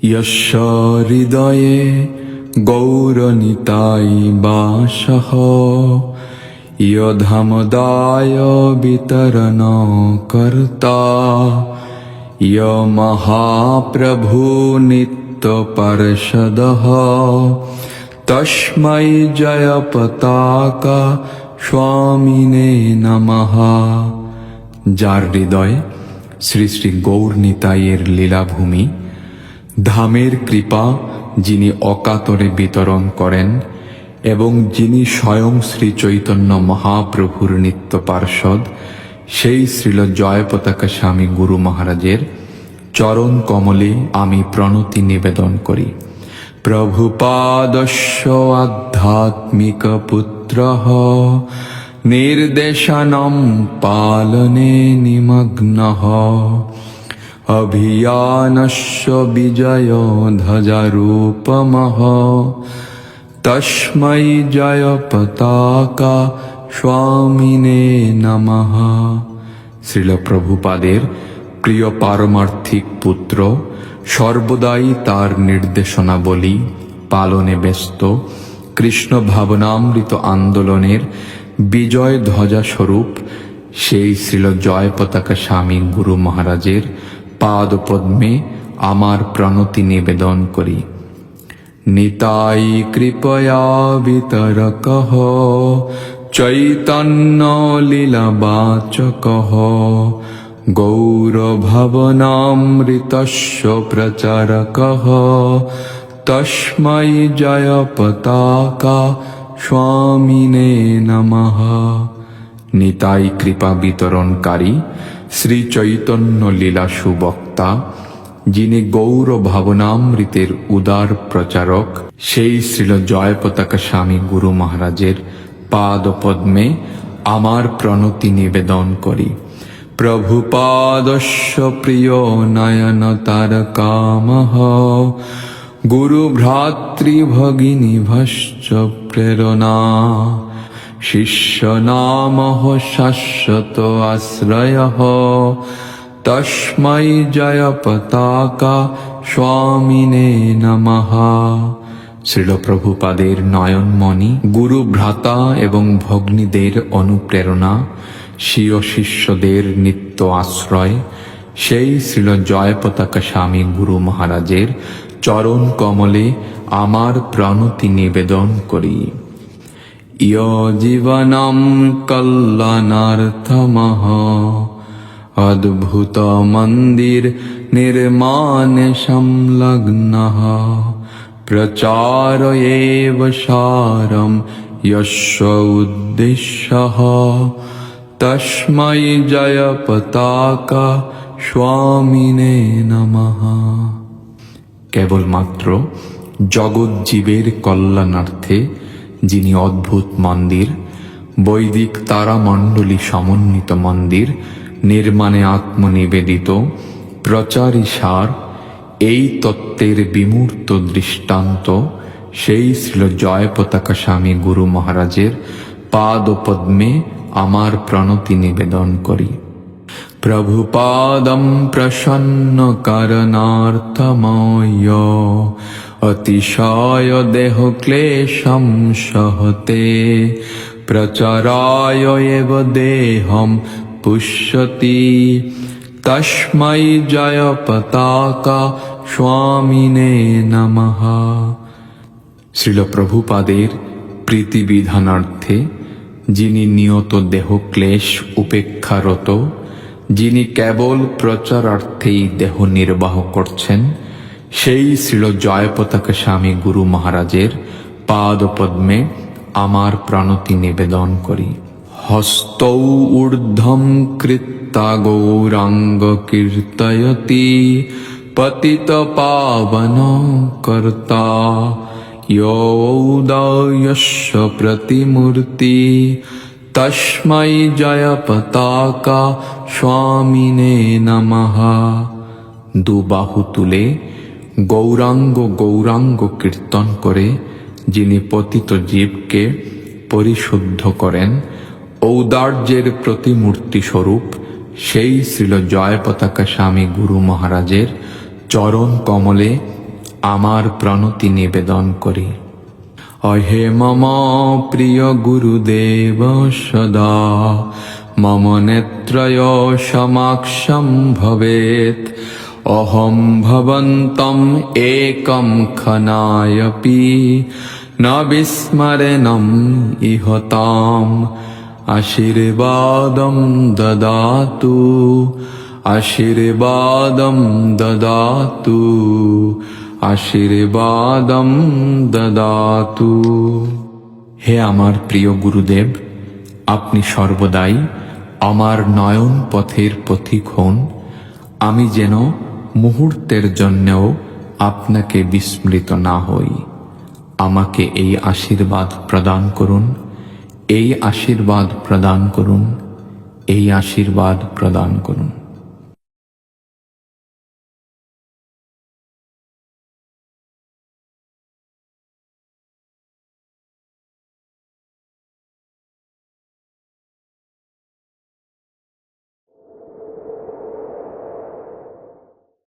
यस्य हृदये गौरनितायि वासः यधमदाय वितरणकर्ता यमहाप्रभुनित्यपार्षदः तस्मै জয়পতাকা স্বামিনে নমঃ যার হৃদয়ে শ্রী শ্রী গৌর নিতাইয়ের লীলাভূমি ধামের কৃপা যিনি অকাতরে বিতরণ করেন এবং যিনি স্বয়ং শ্রী চৈতন্য মহাপ্রভুর নিত্য পার্ষদ, সেই শ্রীল জয় পতাকা স্বামী গুরু মহারাজের চরণ কমলে আমি প্রণতি নিবেদন করি। প্রভুপাদস্য আধ্যাত্মিক পুত্র নির্দেশনম পালনে নিমগ্ন অভিয়ানস্য বিজয় ধ্বজারূপমহ তস্मै জয় পতাকা স্বামিনে নমঃ শ্রীল প্রভুপাদের প্রিয় পারমার্থিক পুত্র, সর্বদাই তার নির্দেশনাবলী পালনে ব্যস্ত, কৃষ্ণ ভাবনামৃত আন্দোলনের বিজয় ধ্বজা স্বরূপ সেই শ্রীল জয় পতাকা স্বামী গুরু মহারাজের পাদপদ্মে আমার প্রণতি নিবেদন করি। নিতাই কৃপয়া বিতরক। চৈতন্য লীলাবাচক। গৌরভবনামৃতস্য প্রচারক। তস্मै জয় পতাকা স্বামিনে নমঃ। নিতাই কৃপা বিতরণকারী শ্রী চৈতন্য লীলা সুবক্তা, যিনি গৌর ভাবনামৃতের উদার প্রচারক, সেই শ্রীল জয় পতাকা স্বামী গুরু মহারাজের পাদ পদ্মে আমার প্রণতি নিবেদন করি। প্রভুপাদস্য প্রিয় নয়ন তার কামহ, গুরু ভ্রাতৃ ভগিনী ভশ্চ প্রেরণা। শিষ্য নাম শাশ্বত আশ্রয়। তস্मै জয় পতাকা স্বামিনে নমঃ। শ্রীল প্রভুপাদের নয়নমণি গুরু ভ্রাতা এবং ভগ্নীদের অনুপ্রেরণা, স্বীয় শিষ্যদের নিত্য আশ্রয়, সেই শ্রীল জয় পতাকা স্বামী গুরু মহারাজের চরণ কমলে আমার প্রণতি নিবেদন করি। ইয় জীবনম কল্যাণার্থমহ। অদ্ভুত মন্দির নির্মাণ সংলগ্ন। প্রচার এব সারম যস্য উদ্দেশ্য। তস্मै জয় পতাকা স্বামিনে নমঃ। কেবলমাত্র জগৎজীবের কল্যাণার্থে যিনি অদ্ভুত মন্দির, বৈদিক তারামণ্ডলী সমন্বিত মন্দির, নির্মাণে আত্মনিবেদিত, প্রচারী সার, এই তত্ত্বের বিমূর্ত দৃষ্টান্ত, সেই শ্রীল জয় পতাকা স্বামী গুরু মহারাজের পাদ পদ্মে আমার প্রণতি নিবেদন করি। প্রভুপাদম প্রসন্ন করণার্থময়। অতিশয় দেহ ক্লেশম সহতে, প্রচারায় দেহম পুষ্যতি। তস্मै জয় পতাকা স্বামিনে নমঃ। শ্রীল প্রভুপাদের প্রীতিবিধানার্থে, যিনি নিয়ত দেহ ক্লেশ উপেক্ষারত, যিনি কেবল প্রচারার্থেই দেহ নির্বাহ করছেন সেই শ্রীল জয় পতাকা স্বামী গুরু মহারাজের পাদ পদ্মে আমার প্রাণতি নিবেদন করি। হস্তৌ ঊর্ধ্বম কৃত্তা গৌরাঙ্গ কীর্তয়তি, পতিত পাবন কর্তা ইয়ৌদয়স্য প্রতিমূর্তি, তস্মৈ জয় পতাকা স্বামিনে নমঃ। দুবাহু তুলে গৌরাঙ্গ গৌরাঙ্গ কীর্তন করে, যিনি পতিত জীবকে পরিশুদ্ধ করেন, ঔদার্যের প্রতিমূর্তি স্বরূপ, সেই শ্রীল জয় পতাকা স্বামী গুরু মহারাজের চরণ কমলে আমার প্রণতি নিবেদন করি। অহে মম প্রিয় গুরুদেব সদা, মম নেত্রয় সমাক্ষম ভবেত অহম ভবন্তম একম খনায়পি, ন বিস্মরণম ইহতাম, আশীর্বাদম দদাতু আশীর্বাদম দদাতু আশীর্বাদম দদাতু। হে আমার প্রিয় গুরুদেব, আপনি সর্বদাই আমার নয়ন পথের পথিক হন। আমি যেন মুহূর্তের জন্যও আপনাকে বিস্মৃত না হই। আমাকে এই আশীর্বাদ প্রদান করুন, এই আশীর্বাদ প্রদান করুন, এই আশীর্বাদ প্রদান করুন।